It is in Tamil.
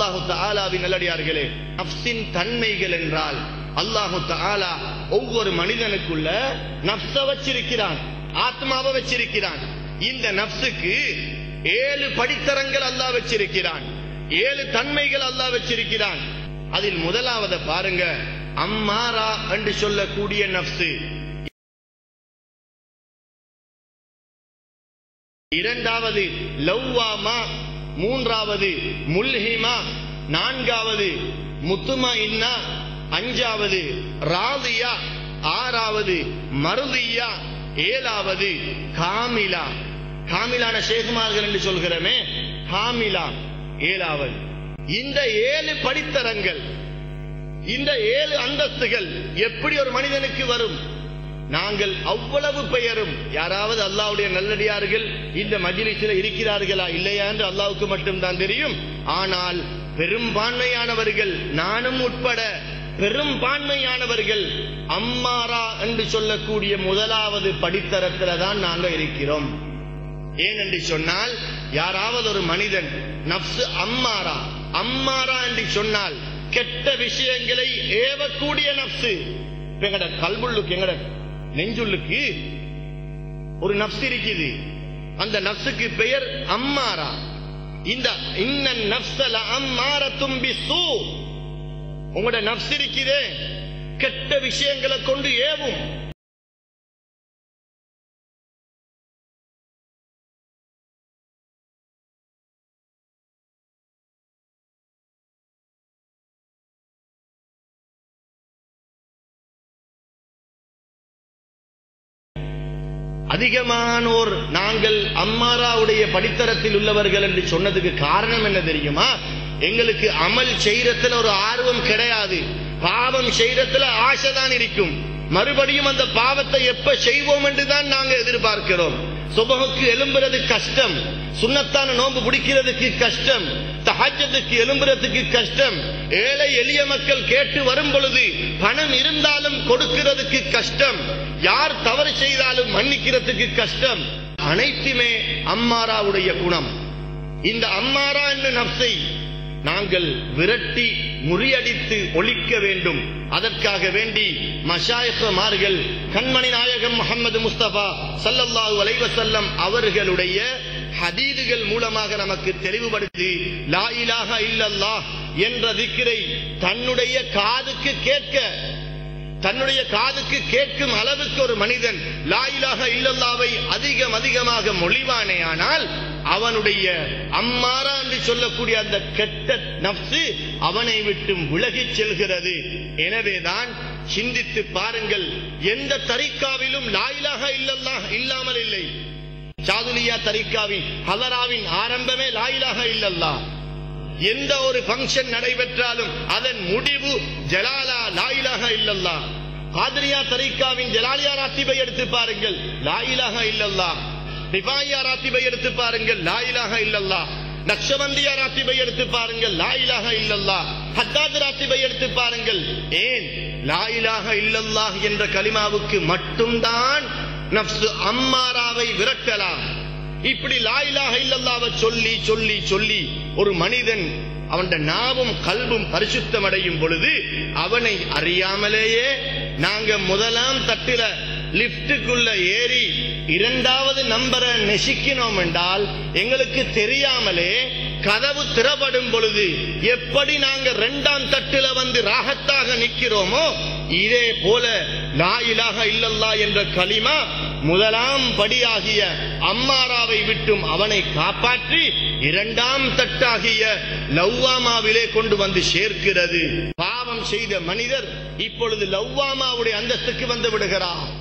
அல்லாஹு தாலாவின் நல்லடியார்களே நப்சின் தன்மைகள் என்றால் அல்லாஹு தாலா ஒவ்வொரு மனிதனுக்குள்ள நப்ச வச்சிருக்கிறான் ஆத்மாவை வச்சிருக்கிறான். இந்த நப்சுக்கு ஏழு படித்தரங்கள் அல்லாஹ் வச்சிருக்கிறான் ஏழு தன்மைகள் அல்லாஹ் வச்சிருக்கிறான். அதில் முதலாவத பாருங்க அம்மாரா என்று சொல்லக்கூடிய நப்சு இரண்டாவது லவ்வாமா மூன்றாவது முல்ஹிமா நான்காவது முத்துமா இன்னா அஞ்சாவது ராதியா ஆறாவது மருதியா ஏழாவது காமிலா. காமிலான ஷேகுமார்கள் என்று சொல்கிறோமே காமிலா ஏழாவது. இந்த ஏழு படித்தரங்கள் இந்த ஏழு அந்தஸ்துகள் எப்படி ஒரு மனிதனுக்கு வரும்? நாங்கள் அவ்வளவு பெயரும் யாராவது அல்லாவுடைய நல்லடியார்கள் இந்த மஜிலிசில் இருக்கிறார்களா இல்லையா என்று அல்லாவுக்கு மட்டும்தான் தெரியும். ஆனால் பெரும்பான்மையானவர்கள் நானும் உட்பட பெரும்பான்மையானவர்கள் அம்மாரா என்று சொல்லக்கூடிய முதலாவது படித்தரத்துல தான் நாங்கள் இருக்கிறோம். ஏன் என்று சொன்னால் யாராவது ஒரு மனிதன் நப்சு அம்மாரா அம்மாரா என்று சொன்னால் கெட்ட விஷயங்களை ஏவக்கூடிய நப்சு எங்கட கல்புள்ளுக்கு எங்கட நெஞ்சுள்ளுக்கு ஒரு நப்சு இருக்குது. அந்த நப்சுக்கு பெயர் அம்மாரா. இந்த இன்ன நப்சல அம்மார தும்பி சூ உங்களோட நப்சு இருக்குதே கெட்ட விஷயங்களை கொண்டு ஏவும். அதிகமானோர் நாங்கள் அம்மாராவுடைய படித்தரத்தில் உள்ளவர்கள் என்று சொன்னதுக்கு காரணம் என்ன தெரியுமா? எங்களுக்கு அமல் செய்யறதுல ஒரு ஆர்வம் கிடையாது. பாவம் செய்யறதுல ஆசைதான் இருக்கும். மறுபடியும் அந்த பாவத்தை எப்ப செய்வோம் என்று தான் நாங்க எதிர்பார்க்கிறோம். சுபகுக்கு எழும்புறது கஷ்டம். சுண்ணத்தான நோன்பு பிடிக்கிறதுக்கு கஷ்டம். தஹஜத்துக்கு எழும்புறதுக்கு கஷ்டம். ஏழை எளிய மக்கள் கேட்டு வரும் பொழுது பணம் இருந்தாலும் கொடுக்கிறதுக்கு கஷ்டம். யார் தவறு செய்தாலும் மன்னிக்கிறதுக்கு கஷ்டம். அனைத்துமே அம்மாராவுடைய குணம். இந்த அம்மாரா என்ற நப்சை? நாங்கள் விரட்டி முறியடித்து ஒழிக்க வேண்டும். அதற்காக வேண்டி மஷாயமார்கள் கண்மணி நாயகம் முகமது முஸ்தபா சல்லல்லாஹு அலைவசல்லம் அவர்களுடைய ஹதீதுகள் மூலமாக நமக்கு தெளிவுபடுத்தி லாயிலாக இல்லல்லா என்ற திக்கிரை தன்னுடைய காதுக்கு கேட்க தன்னுடைய காதுக்கு கேட்கும் அளவுக்கு ஒரு மனிதன் லாயிலாக இல்லல்லாவை அதிகம் அதிகமாக மொழிவானே ஆனால் அவனுடைய அம்மாரா என்று சொல்லக்கூடிய அந்த கெட்ட நப்சு அவனை விட்டும் விலகிச் செல்கிறது. எனவேதான் சிந்தித்து பாருங்கள் எந்த தரிக்காவிலும் லாயிலாக இல்லல்லாஹ் இல்லாமல் இல்லை. சாதுலியா தரிக்காவின் ஹலராவின் ஆரம்பமே லாயிலாக இல்லல்லா. எந்த ஒரு பங்கன் நடைபெற்றாலும் அதன் முடிவு ஜலாலா லாயிலாக இல்லல்லா. காதிரியா தரிக்காவின் ஜலாலியா ராத்திபை எடுத்து பாருங்கள். லாயிலாக இல்லல்லா. ரிஃபாயா ராத்திபை எடுத்து பாருங்கள். லாயிலாக இல்லல்லா. நக்ஷபந்தியா ராத்திபை எடுத்து பாருங்கள். லாயிலாக இல்லல்லா. ஹத்தாத் ராத்திபை எடுத்து பாருங்கள். ஏன்? லாயிலாக இல்லல்லாஹ் என்ற கலிமாவுக்கு மட்டும்தான் நப்சு அம்மாராவை விரட்டலாம். இப்படி லாயிலாக இல்லல்லாவ சொல்லி சொல்லி சொல்லி ஒரு மனிதன் அவன் நாவும் கல்வும் பரிசுத்தம் அடையும் பொழுது அவனை அறியாமலேயே நாங்க முதலாம் தட்டில லிப்டுக்குள்ள ஏறி இரண்டாவது நம்பரை நெசிக்கினோம் என்றால் எங்களுக்கு தெரியாமலே கதவு திறப்படும் பொழுது எப்படி நாங்க இரண்டாம் தட்டுல வந்து ராகத்தாக நிக்கிறோமோ இதே போல நாயிலாக இல்லல்லா என்ற களிமா முதலாம் படியாகிய அம்மாராவை விட்டும் அவனை காப்பாற்றி இரண்டாம் தட்டாகிய லவ்வாமாவிலே கொண்டு வந்து சேர்க்கிறது. பாவம் செய்த மனிதர் இப்பொழுது லவ்வாமாவுடைய அந்தஸ்துக்கு வந்து விடுகிறார்.